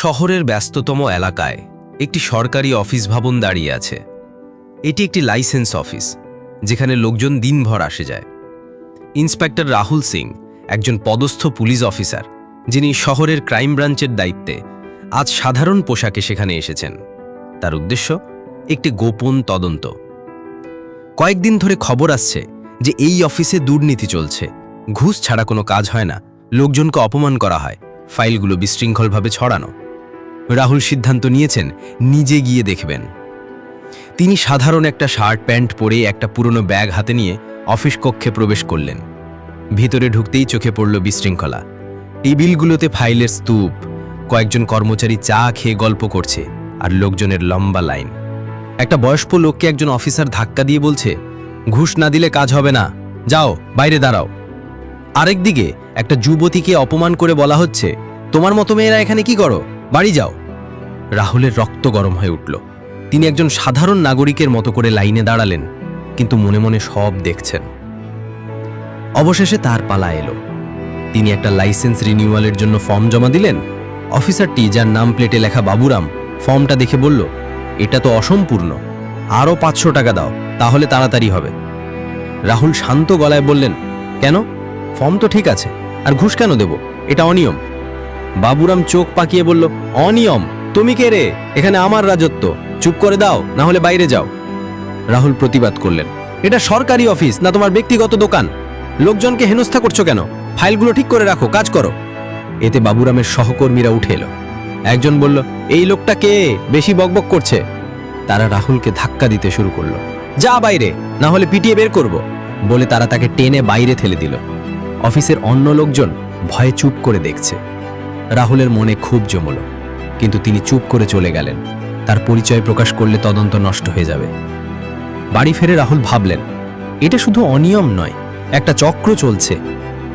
শহরের ব্যস্ততম এলাকায় একটি সরকারি অফিস ভবন দাঁড়িয়ে আছে। এটি একটি লাইসেন্স অফিস, যেখানে লোকজন দিনভর আসে যায়। ইন্সপেক্টর রাহুল সিং একজন পদস্থ পুলিশ অফিসার, যিনি শহরের ক্রাইম ব্রাঞ্চের দায়িত্বে আজ সাধারণ পোশাকে সেখানে এসেছেন। তার উদ্দেশ্য, একটি গোপন তদন্ত। কয়েকদিন ধরে খবর আসছে যে এই অফিসে দুর্নীতি চলছে। ঘুষ ছাড়া কোনো কাজ হয় না। লোকজনকে অপমান করা হয়। ফাইলগুলো বিশৃঙ্খলভাবে ছড়ানো। রাহুল সিদ্ধান্ত নিয়েছেন, নিজে গিয়ে দেখবেন। তিনি সাধারণ একটা শার্ট, প্যান্ট পরে একটা পুরনো ব্যাগ হাতে নিয়ে অফিস কক্ষে প্রবেশ করলেন। ভিতরে ঢুকতেই চোখে পড়ল বিশৃঙ্খলা। টেবিলগুলোতে ফাইলের স্তূপ, কয়েকজন কর্মচারী চা খেয়ে গল্প করছে আর লোকজনের লম্বা লাইন। একটা বয়স্ক লোককে একজন অফিসার ধাক্কা দিয়ে বলছে, ঘুষ না দিলে কাজ হবে না, যাও, বাইরে দাঁড়াও। আরেকদিকে একটা যুবতীকে অপমান করে বলা হচ্ছে, তোমার মতো মেয়েরা এখানে কি করো? বাড়ি যাও। রাহুলের রক্ত গরম হয়ে উঠল। তিনি একজন সাধারণ নাগরিকের মতো করে লাইনে দাঁড়ালেন, কিন্তু মনে মনে সব দেখছেন। অবশেষে তার পালা এলো। তিনি একটা লাইসেন্স রিনিউয়ালের জন্য ফর্ম জমা দিলেন। অফিসারটি যার নাম প্লেটে লেখা বাবুরাম ফর্মটা দেখে বলল, এটা তো অসম্পূর্ণ। আরও পাঁচশো টাকা দাও, তাহলে তাড়াতাড়ি হবে। রাহুল শান্ত গলায় বললেন, কেন? ফর্ম তো ঠিক আছে। আর ঘুষ কেন দেব? এটা অনিয়ম। বাবুরাম চোখ পাকিয়ে বলল, অনিয়ম। তুমি কে রে? এখানে আমার রাজত্ব। চুপ করে দাও, না হলে বাইরে যাও। রাহুল প্রতিবাদ করলেন, এটা সরকারি অফিস, না তোমার ব্যক্তিগত দোকান? লোকজনকে হেনস্থা করছ কেন? ফাইলগুলো ঠিক করে রাখো, কাজ করো। এতে বাবুরামের সহকর্মীরা উঠে এলো। একজন বলল, এই লোকটা কে? বেশি বকবক করছে। তারা রাহুলকে ধাক্কা দিতে শুরু করল, যা বাইরে, না হলে পিটিয়ে বের করব। বলে তারা তাকে টেনে বাইরে ঠেলে দিল। অফিসের অন্য লোকজন ভয়ে চুপ করে দেখছে। রাহুলের মনে খুব জমল, কিন্তু তিনি চুপ করে চলে গেলেন। তার পরিচয় প্রকাশ করলে তদন্ত নষ্ট হয়ে যাবে। বাড়ি ফিরে রাহুল ভাবলেন, এটা শুধু অনিয়ম নয়, একটা চক্র চলছে।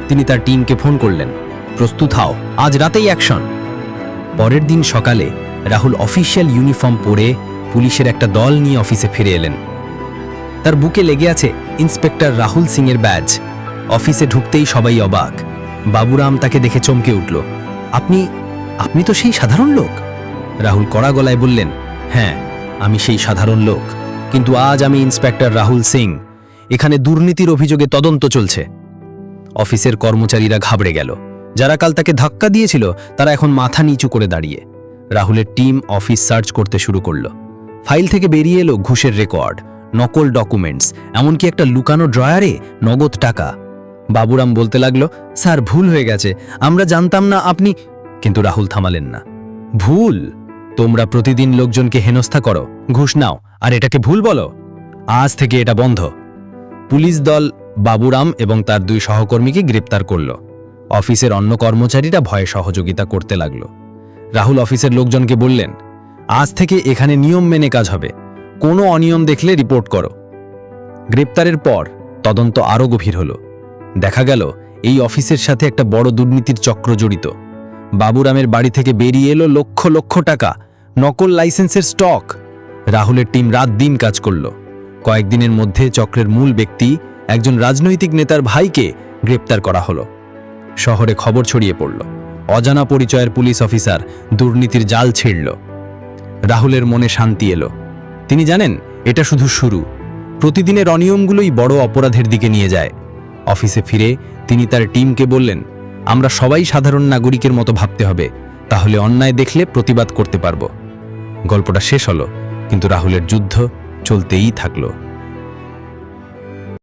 তিনি তার টিমকে ফোন করলেন, প্রস্তুত হও, আজ রাতেই অ্যাকশন। পরের দিন সকালে রাহুল অফিসিয়াল ইউনিফর্ম পরে পুলিশের একটা দল নিয়ে অফিসে ফিরে এলেন। তার বুকে লেগে আছে ইন্সপেক্টর রাহুল সিংয়ের ব্যাজ। অফিসে ঢুকতেই সবাই অবাক। বাবুরাম তাকে দেখে চমকে উঠল। আপনি আপনি তো সেই সাধারণ লোক? রাহুল কড়া গলায় বললেন হ্যাঁ আমি সেই সাধারণ লোক। কিন্তু আজ আমি ইন্সপেক্টর রাহুল সিং। এখানে দুর্নীতির অভিযোগে তদন্ত চলছে। অফিসের কর্মচারীরা ঘাবড়ে গেল। যারা কাল তাকে ধাক্কা দিয়েছিল, তারা এখন মাথা নিচু করে দাঁড়িয়ে। রাহুলের টিম অফিস সার্চ করতে শুরু করল। ফাইল থেকে বেরিয়ে এলো ঘুষের রেকর্ড, নকল ডকুমেন্টস, এমনকি একটা লুকানো ড্রয়ারে নগদ টাকা। বাবুরাম বলতে লাগল, স্যার, ভুল হয়ে গেছে। আমরা জানতাম না আপনি কিন্তু রাহুল থামালেন না। ভুল? তোমরা প্রতিদিন লোকজনকে হেনস্থা করো। ঘুষ নাও। আর এটাকে ভুল বলো। আজ থেকে এটা বন্ধ। পুলিশ দল বাবুরাম এবং তার দুই সহকর্মীকে গ্রেপ্তার করল। অফিসের অন্য কর্মচারীরা ভয়ে সহযোগিতা করতে লাগল। রাহুল অফিসের লোকজনকে বললেন, আজ থেকে এখানে নিয়ম মেনে কাজ হবে। কোনো অনিয়ম দেখলে রিপোর্ট করো। গ্রেপ্তারের পর তদন্ত আরও গভীর হলো। দেখা গেল, এই অফিসের সাথে একটা বড় দুর্নীতির চক্র জড়িত। বাবুরামের বাড়ি থেকে বেরিয়ে এলো লক্ষ লক্ষ টাকা, নকল লাইসেন্সের স্টক। রাহুলের টিম রাত দিন কাজ করল। কয়েকদিনের মধ্যে চক্রের মূল ব্যক্তি একজন রাজনৈতিক নেতার ভাইকে গ্রেপ্তার করা হলো। শহরে খবর ছড়িয়ে পড়ল। অজানা পরিচয়ের পুলিশ অফিসার দুর্নীতির জাল ছিঁড়ল। রাহুলের মনে শান্তি এলো। তিনি জানেন, এটা শুধু শুরু। প্রতিদিনের অনিয়মগুলোই বড় অপরাধের দিকে নিয়ে যায়। অফিসে ফিরে তিনি তার টিমকে বললেন, আমরা সবাই সাধারণ নাগরিকের মতো ভাবতে হবে, তাহলে অন্যায় দেখলে প্রতিবাদ করতে পারব। গল্পটা শেষ হলো, কিন্তু রাহুলের যুদ্ধ চলতেই থাকল।